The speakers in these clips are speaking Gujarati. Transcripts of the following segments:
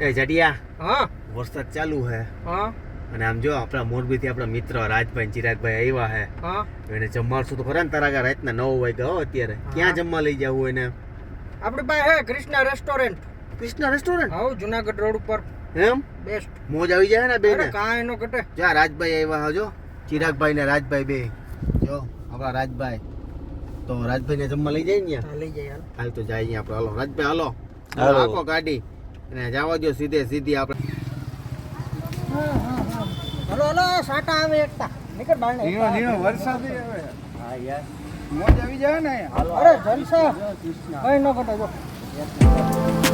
એ જડિયા હા. વરસાદ ચાલુ હે. હા. અને આમ જો આપણા મોરબીથી આપણા મિત્ર રાજભાઈ ચિરાગભાઈ આવ્યા હે. હા. એને જમવાડશું તો ખરા ને તારા ઘરે રાતના નવ વાગ્યા હો અત્યારે. ક્યાં જમવા લઈ જવું એને? આપણે પાસે હે કૃષ્ણા રેસ્ટોરન્ટ. કૃષ્ણા રેસ્ટોરન્ટ? હા જુનાગઢ રોડ ઉપર. એમ? બેસ્ટ. મોજ આવી જાય ને બે અરે કાંઈ નો ઘટે. જા રાજભાઈ આવ્યા હજો જો. ચિરાગભાઈ ને રાજભાઈ બે. જો આપણા રાજભાઈ. તો રાજભાઈ ને જમવા લઈ જાય ને લઈ જાય હાલ. તો જાય આપણે. હાલો રાજભાઈ હાલો. હાલો. આખો ગાડી. અને જવા દો સીધે સીધી આપણે. હલો હલો સાટા આવે એકતા. નીકળ બારણે નીણો નીણો વરસાદ આવે. હા યાર. મોજ આવી જાય ને અરે જલસા. કઈ ન કટો જો.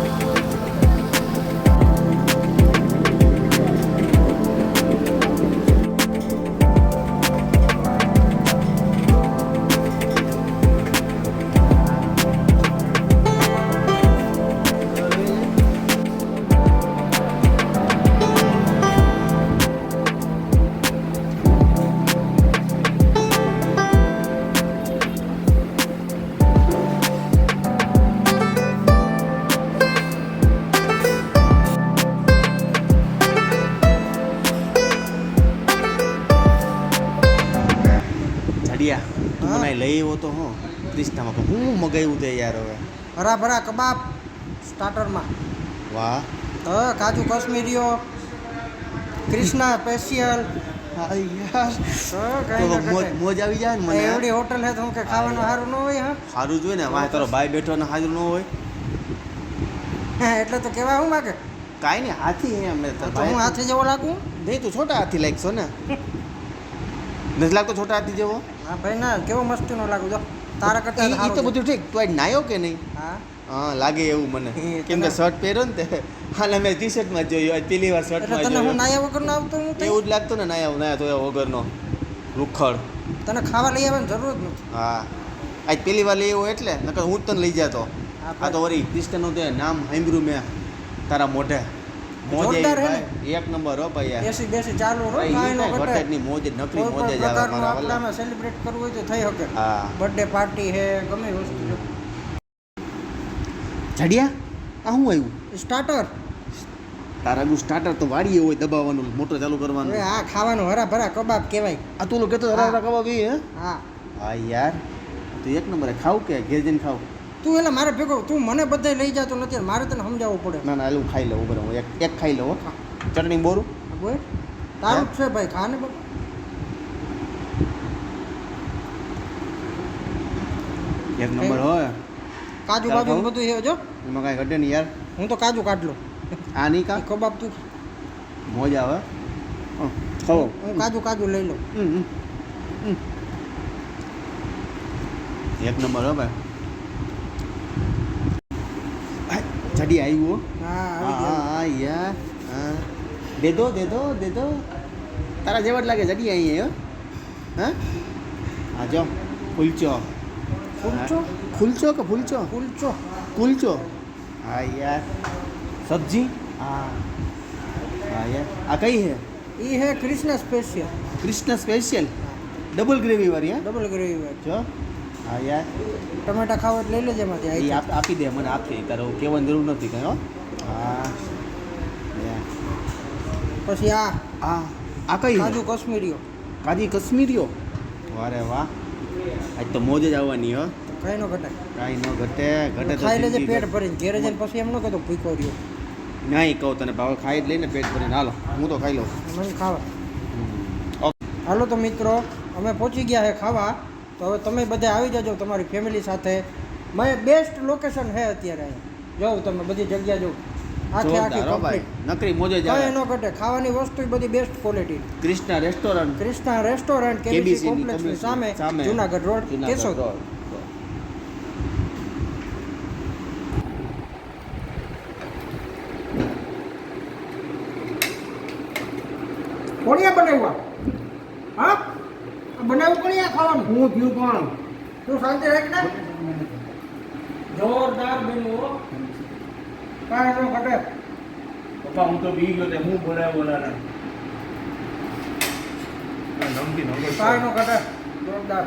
તું લઈ આવ્યો તો હું ક્રિષ્નામાં પણ હું મગાવ્યું તે યાર હવે? ભરા ભરા કબાબ સ્ટાર્ટરમાં વાહ. હ કાજુ કાશ્મીરીઓ ક્રિષ્ના સ્પેશિયલ મોજ મોજ આવી જાય ને મને એવડી હોટલ હે તો હું કે ખાવાનું સારું ન હોય હા? સારું જોઈએ ને વાહ તારો ભાઈ બેઠો ને હાજર ન હોય. હા, એટલે તો કેવા હું માગે? કાંઈ નહીં હાથી હે અમને હું હાથી જેવો લાગું? નહીં તું છોટા હાથી લાગશો ને. નથી લાગતો છોટા હાથી જેવો? હા ભાઈ ના કેવો મસ્તી નો લાગુ જો. તારા કરતા તો બધું ઠીક તું આજ નાયો કે નહીં? હા. હા લાગે એવું મને. કેમ કે શર્ટ પહેર્યો ને તે હાલ મેં ટી શર્ટમાં જોયો આજ પેલી વાર શર્ટમાં હું જોયું. નાયા વગર આવતો હું એવું જ લાગતું ને નાયા નાયા તો વગરનો. લુખડ તને ખાવા લઈ આવવાની જરૂર જ નથી. હા. આજ પેલી વાર લઈ આવ્યો એટલે નકર હું જ તને લઈ જતો. આ તો વરી ક્રિસ્ટનનું તે નામ સાંભળ્યું મેં તારા મોઢે. મોજે હે એક નંબર હો ભાઈ બેસી બેસી ચાલુ રહો કાંઈ ઘટે મોજ મોજ જ આવે મારા વાલા. સેલિબ્રેટ કરવું હોય તો થઈ શકે. હા. બર્થડે પાર્ટી હે ગમે વસ્તુ જડિયા આ શું આવ્યું સ્ટાર્ટર તારાનું સ્ટાર્ટર તો વાડીએ હોય દબાવવાનું મોટર ચાલુ કરવાનું. આ ખાવાનું હરા ભરા કબાબ કહેવાય. આ તું કેતો કહેતો હરા હરા કબાબ એ હે? હા. હા યાર. તું એક નંબરે ખાવ કે ઘેર જઈને ખાવ? તું એટલે મારે ભેગો તું મને બધે લઈ જતો નથી. મારે તને સમજાવવું પડે. ના ના એલું ખાઈ લઉં બરાબર. એક એક ખાઈ લઉં. ચટણી બોરું? બોલ. તારું છે ભાઈ ખાને બાબા એક નંબર હોય કાજુ કાજુ બાજુ ખાવું? બધું છે જો. એમાં કાંઈ ઘટે નહીં યાર. હું તો કાજુ કાઢ લઉં આ નહીં કા કબાબ તું મોજ આવે. ખાઓ. હું કાજુ કાજુ લઈ લઉં. એક નંબર હો ભાઈ. આ, જડી આવ્યું હો હા હા આવી હા ગયું હા યાર હા દે દો દે દો દે દો તારા જેવા જ લાગે જડી અહીંયા હો હા હા જો કુલચો કુલચો ખુલચો કે ફૂલચો કુલચો કુલચો હા યાર સબ્જી હા હા યાર આ કઈ હે ઈ હે Krishna special Krishna special double gravy વાળી હા ડબલ ગ્રેવી વાળી જો હા યાર. ટમેટા ખાવ એટલે લઈ લેજે માંથી એ આપી દે મને આપી તારે કહેવાની જરૂર નથી કઈ હો. હા. પછી આ આ આ કઈ? કાજુ કશ્મીરીઓ. કાજી કશ્મીરીઓ? વારે વાહ. આજ તો મોજ જ આવવાની હો. કઈ નો ઘટે. કાંઈ ન ઘટે ઘટે ખાઈ લેજે પેટ. ભરીને. ઘેરે જઈને પછી એમ ન કહેતો ભૂખો રહ્યો. નહીં કહું તને ભાવ ખાઈ જ લઈને પેટ ભરીને. હાલો હું તો ખાઈ લઉં. મને ખાવા. હાલો તો મિત્રો અમે પહોંચી ગયા છે ખાવા. તો હવે તમે બધા આવી જજો તમારી ફેમિલી સાથે. મેં બેસ્ટ લોકેશન છે અત્યારે. જોઉં તમે બધી જગ્યા જોઉં આખી આખી હો કમ્પ્લીટ નકરી મોજે જાય એનો ઘટે. ખાવાની વસ્તુ બધી best quality Krishna restaurant Krishna restaurant KBC કોમ્પ્લેક્સની સામે. જુનાગઢ રોડ. કેસો કેશોદ. રોડ. બનાવ્યા. હા? આ બનાવ્યું કોણિયા ખાવાનું. હું થયું પણ. તું શાંતિ રાખ ને. જોરદાર બન્યું હો. કાંઈ ન ઘટે. પપ્પા હું તો બી ગયો તે હું બોલાય બોલાના. નમકી નમકી કાંઈ નો ઘટે. જોરદાર.